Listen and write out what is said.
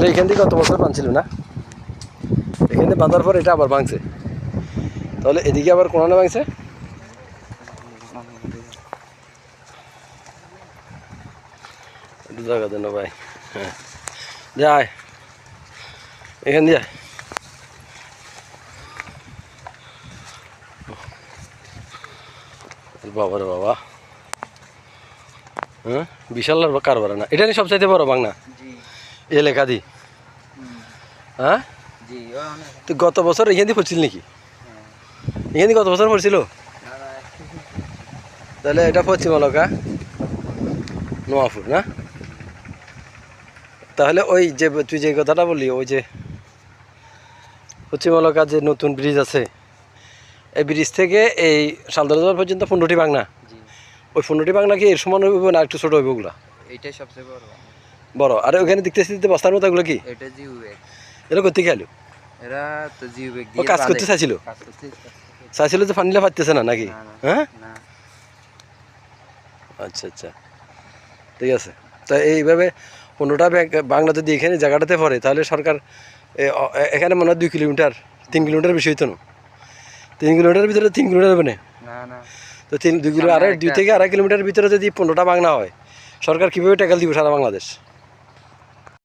তাহলে এখান থেকে কত বছর বাঁধছিল না? এখান থেকে বাঁধার পর এটা আবার ভাঙছে। তাহলে এদিকে আবার কোনানে ভাঙছে? জায়গা দেন ভাই। হ্যাঁ। যায়। এখান দিয়ে। বাবা রে বাবা। হ্যাঁ? বিশাল কারবার না। এটা নিয়ে সবচাইতে বড় জি এ লেখা দি। হ্যাঁ? জি ও অনেক। তো গত বছর এখান দিয়ে পড়ছিল নাকি? এখান দিয়ে গত বছর পড়ছিল? তাহলে এটা পশ্চিমালকা নোয়াপুর না? তাহলে ওই যে তুই যে কথাটা বললি ওই যে পশ্চিমালকার যে নতুন ব্রিজ আছে এই ব্রিজ থেকে এই শালদরজার পর্যন্ত পনেরোটি বাংলা। ওই পনেরোটি বাংলা কি এর সমান হইব না একটু ছোট হইব ওগুলা? এইটাই সবচেয়ে বড় বড়। আর ওখানে দেখতেছি যে বস্তার মতো এগুলো কি? এটা জিও ব্যাগ। এটা করতে গেল এরা তো জিও ব্যাগ দিয়ে কাজ করতে। চাইছিল? চাইছিল। যে ফানিলে পারতেছে না নাকি। হ্যাঁ? আচ্ছা আচ্ছা। ঠিক আছে। তা এইভাবে পনেরোটা ব্যাগ বাংলা যদি এখানে জায়গাটাতে পড়ে তাহলে সরকার এখানে মনে হয় দুই কিলোমিটার তিন কিলোমিটার বেশি হইতো না। তিন কিলোমিটার ভিতরে তিন কিলোমিটার হবে না? তো তিন দুই কিলো আড়াই দুই থেকে আড়াই কিলোমিটার ভিতরে যদি পনেরোটা বাংলা হয় সরকার কীভাবে টাকা দিব সারা বাংলাদেশ?